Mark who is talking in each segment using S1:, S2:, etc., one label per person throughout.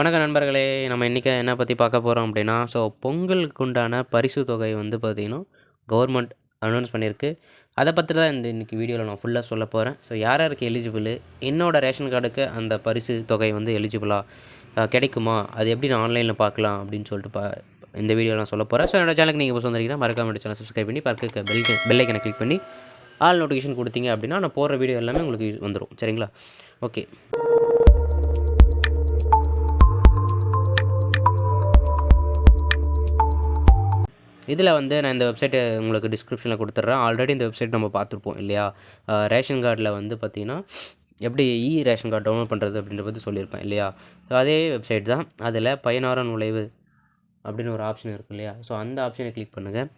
S1: வணக்கம் நண்பர்களே நம்ம இன்றைக்கி என்ன பற்றி பார்க்க போகிறோம் அப்படின்னா ஸோ பொங்கலுக்கு உண்டான பரிசு தொகை வந்து பார்த்திங்கன்னா கவர்மெண்ட் அனௌன்ஸ் பண்ணியிருக்கு. அதை பற்றி தான் இந்த இன்றைக்கி வீடியோவில் நான் ஃபுல்லாக சொல்ல போகிறேன் ஸோ யார் யாருக்கு எலிஜிபிள் என்னோடய ரேஷன் கார்டுக்கு அந்த பரிசு தொகை வந்து எலிஜிபிளாக கிடைக்குமா? அது எப்படி நான் ஆன்லைனில் பார்க்கலாம் அப்படின்னு சொல்லிட்டு பா இந்த வீடியோவில் நான் சொல்ல போகிறேன் ஸோ என்னோடய சேனலுக்கு நீங்கள் இப்போ வந்தீங்கன்னா மறக்காம சேனல் சப்ஸ்கிரைப் பண்ணி பார்க்க பெல் பெல்லைக்கனை கிளிக் பண்ணி ஆல் நோட்டிஃபிகேஷன் கொடுத்தீங்க அப்படின்னா நான் போடுற வீடியோ எல்லாமே உங்களுக்கு வந்துடும் சரிங்களா? ஓகே இதில் வந்து நான் இந்த வெப்சைட்டை உங்களுக்கு டிஸ்கிரிப்ஷனில் கொடுத்துட்றேன். ஆல்ரெடி இந்த வெப்சைட் நம்ம பார்த்துருப்போம் இல்லையா? ரேஷன் கார்டில் வந்து பார்த்திங்கன்னா எப்படி இ ரேஷன் கார்டு டவுன்லோட் பண்ணுறது அப்படின்ற பற்றி சொல்லியிருப்பேன் இல்லையா? அதே வெப்சைட் தான். அதில் பயனார நுழைவு அப்படின்னு ஒரு ஆப்ஷன் இருக்குது இல்லையா? ஸோ அந்த ஆப்ஷனை கிளிக் பண்ணுங்கள்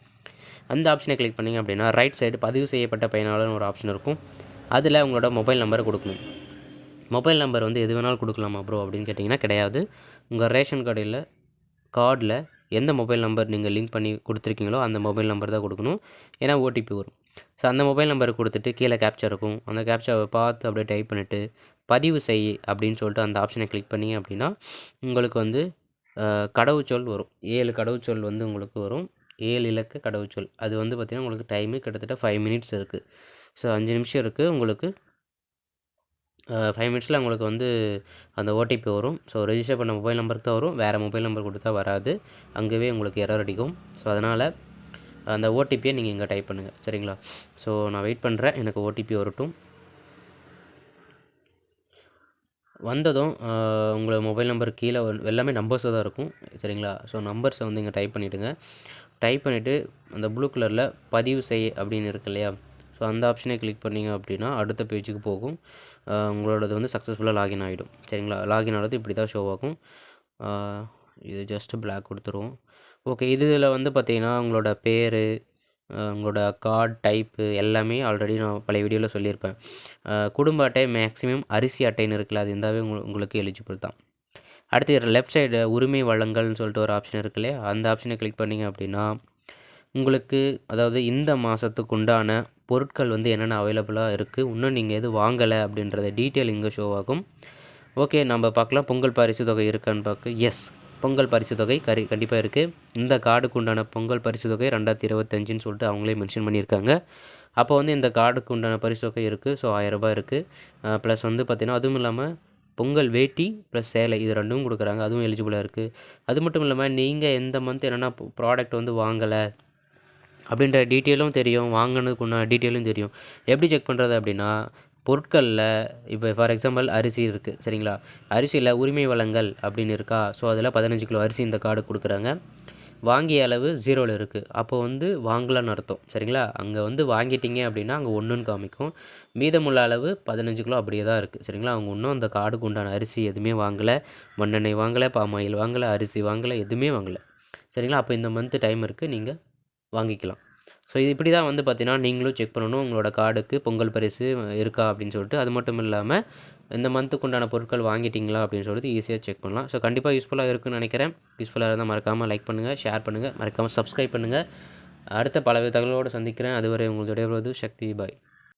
S1: அந்த ஆப்ஷனை கிளிக் பண்ணிங்க அப்படின்னா ரைட் சைடு பதிவு செய்யப்பட்ட பயனாளர்னு ஒரு ஆப்ஷன் இருக்கும். அதில் உங்களோட மொபைல் நம்பரை கொடுக்கணும். மொபைல் நம்பர் வந்து எது வேணாலும் கொடுக்கலாமா ப்ரோ அப்படின்னு கேட்டிங்கன்னா கிடையாது. உங்கள் ரேஷன் கார்டில் கார்டில் எந்த மொபைல் நம்பர் நீங்கள் லிங்க் பண்ணி கொடுத்துருக்கீங்களோ அந்த மொபைல் நம்பர் தான் கொடுக்கணும். ஏன்னா ஓடிபி வரும். ஸோ அந்த மொபைல் நம்பரை கொடுத்துட்டு கீழே கேப்ச்சா இருக்கும். அந்த கேப்ச்சாவை பார்த்து அப்படியே டைப் பண்ணிவிட்டு பதிவு செய் அப்படின்னு சொல்லிட்டு அந்த ஆப்ஷனை கிளிக் பண்ணிங்க அப்படின்னா உங்களுக்கு வந்து கடவுச்சொல் வரும். ஏழு கடவுச்சொல் வந்து உங்களுக்கு வரும். ஏழு இலக்கு கடவுச்சொல். அது வந்து பார்த்திங்கன்னா உங்களுக்கு டைமு கிட்டத்தட்ட ஃபைவ் மினிட்ஸ் இருக்குது ஸோ அஞ்சு நிமிஷம் இருக்குது உங்களுக்கு ஃபைவ் மினிட்ஸில் உங்களுக்கு வந்து அந்த ஓடிபி வரும். ஸோ ரெஜிஸ்டர் பண்ண மொபைல் நம்பருக்கு தான் வரும். வேறு மொபைல் நம்பர் கொடுத்தா வராது. அங்கேவே உங்களுக்கு எரர் அடிக்கும். ஸோ அதனால் அந்த ஓடிபியை நீங்கள் இங்கே டைப் பண்ணுங்கள் சரிங்களா? ஸோ நான் வெயிட் பண்ணுறேன் எனக்கு ஓடிபி வரட்டும். வந்ததும் உங்களை மொபைல் நம்பர் கீழே எல்லாமே நம்பர்ஸாக தான் இருக்கும். சரிங்களா? ஸோ நம்பர்ஸை வந்து இங்கே டைப் பண்ணிவிடுங்க டைப் பண்ணிவிட்டு அந்த ப்ளூ கலரில் பதிவு செய் அப்படின்னு இருக்கு இல்லையா? ஸோ அந்த ஆப்ஷனை கிளிக் பண்ணிங்க அப்படின்னா அடுத்த பேஜுக்கு போகும். உங்களோடது வந்து சக்ஸஸ்ஃபுல்லாக லாகின் ஆகிடும் சரிங்களா? லாகின் ஆனது இப்படி தான் ஷோ ஆகும் இது ஜஸ்ட்டு பிளாக் கொடுத்துருவோம். ஓகே இதில் வந்து பார்த்திங்கன்னா உங்களோட பேர் உங்களோட கார்டு டைப்பு எல்லாமே ஆல்ரெடி நான் பழைய வீடியோவில் சொல்லியிருப்பேன். குடும்ப அட்டை மேக்ஸிமம் அரிசி அட்டைன்னு இருக்குல்ல அது இருந்தாவே உங்களுக்கு எலிஜிபிள் தான். அடுத்து லெஃப்ட் சைடு உரிமை வழங்கல்னு சொல்லிட்டு ஒரு ஆப்ஷன் இருக்கு இல்லையா? அந்த ஆப்ஷனை கிளிக் பண்ணிங்க அப்படின்னா உங்களுக்கு அதாவது இந்த மாதத்துக்கு உண்டான பொருட்கள் வந்து என்னென்ன அவைலபிளாக இருக்குது இன்னும் நீங்கள் எது வாங்கலை அப்படின்றத டீட்டெயில் இங்கே ஷோ ஆகும். ஓகே நம்ம பார்க்கலாம் பொங்கல் பரிசு தொகை இருக்கான்னு பார்க்க எஸ் பொங்கல் பரிசு தொகை கரி கண்டிப்பாக இருக்குது இந்த கார்டுக்கு உண்டான பொங்கல் பரிசு தொகை ரெண்டாயிரத்தி இருபத்தஞ்சின்னு சொல்லிட்டு அவங்களே மென்ஷன் பண்ணியிருக்காங்க. அப்போ வந்து இந்த கார்டுக்கு உண்டான பரிசு தொகை இருக்குது ஸோ ஆயிரரூபா இருக்குது ப்ளஸ் வந்து பார்த்திங்கன்னா அதுவும் இல்லாமல் பொங்கல் வேட்டி ப்ளஸ் சேலை இது ரெண்டும் கொடுக்குறாங்க அதுவும் எலிஜிபிளாக இருக்குது அது மட்டும் இல்லாமல் நீங்கள் எந்த மந்த் என்னென்னா ப்ராடக்ட் வந்து வாங்கலை அப்படின்ற டீட்டெயிலும் தெரியும் வாங்கினதுக்கு உண்டான டீட்டெயிலும் தெரியும். எப்படி செக் பண்ணுறது அப்படின்னா பொருட்களில் இப்போ ஃபார் எக்ஸாம்பிள் அரிசி இருக்குது சரிங்களா? அரிசியில் உரிமை வளங்கள் அப்படின்னு இருக்கா? ஸோ அதில் பதினஞ்சு கிலோ அரிசி இந்த கார்டு கொடுக்குறாங்க. வாங்கிய அளவு ஜீரோவில் இருக்குது அப்போ வந்து வாங்கலான்னு அர்த்தம் சரிங்களா? அங்கே வந்து வாங்கிட்டீங்க அப்படின்னா அங்கே ஒன்றுன்னு காமிக்கும். மீதமுள்ள அளவு பதினஞ்சு கிலோ அப்படியே தான் இருக்குது சரிங்களா? அவங்க இன்னும் அந்த கார்டுக்கு உண்டான அரிசி எதுவுமே வாங்கலை. மண்ணெண்ணெய் வாங்கலை பாமாயில் வாங்கலை அரிசி வாங்கலை எதுவுமே வாங்கலை. சரிங்களா? அப்போ இந்த மந்த்து டைம் இருக்குது நீங்கள் வாங்கிக்கலாம். ஸோ இது இப்படி தான் வந்து பார்த்தீங்கன்னா நீங்களும் செக் பண்ணணும். உங்களோட கார்டுக்கு பொங்கல் பரிசு இருக்கா அப்படின்னு சொல்லிட்டு அது மட்டும் இல்லாமல் இந்த மந்த்துக்கு உண்டான பொருட்கள் வாங்கிட்டீங்களா அப்படின்னு சொல்லிட்டு ஈஸியாக செக் பண்ணலாம். ஸோ கண்டிப்பாக யூஸ்ஃபுல்லாக இருக்குன்னு நினைக்கிறேன். யூஸ்ஃபுல்லாக இருந்தால் மறக்காமல் லைக் பண்ணுங்கள் ஷேர் பண்ணுங்கள் மறக்காமல் சப்ஸ்கிரைப் பண்ணுங்கள் அடுத்த பல தகவலோடு சந்திக்கிறேன். அதுவரை உங்களுக்கு விடைபெறுவது சக்தி பாய்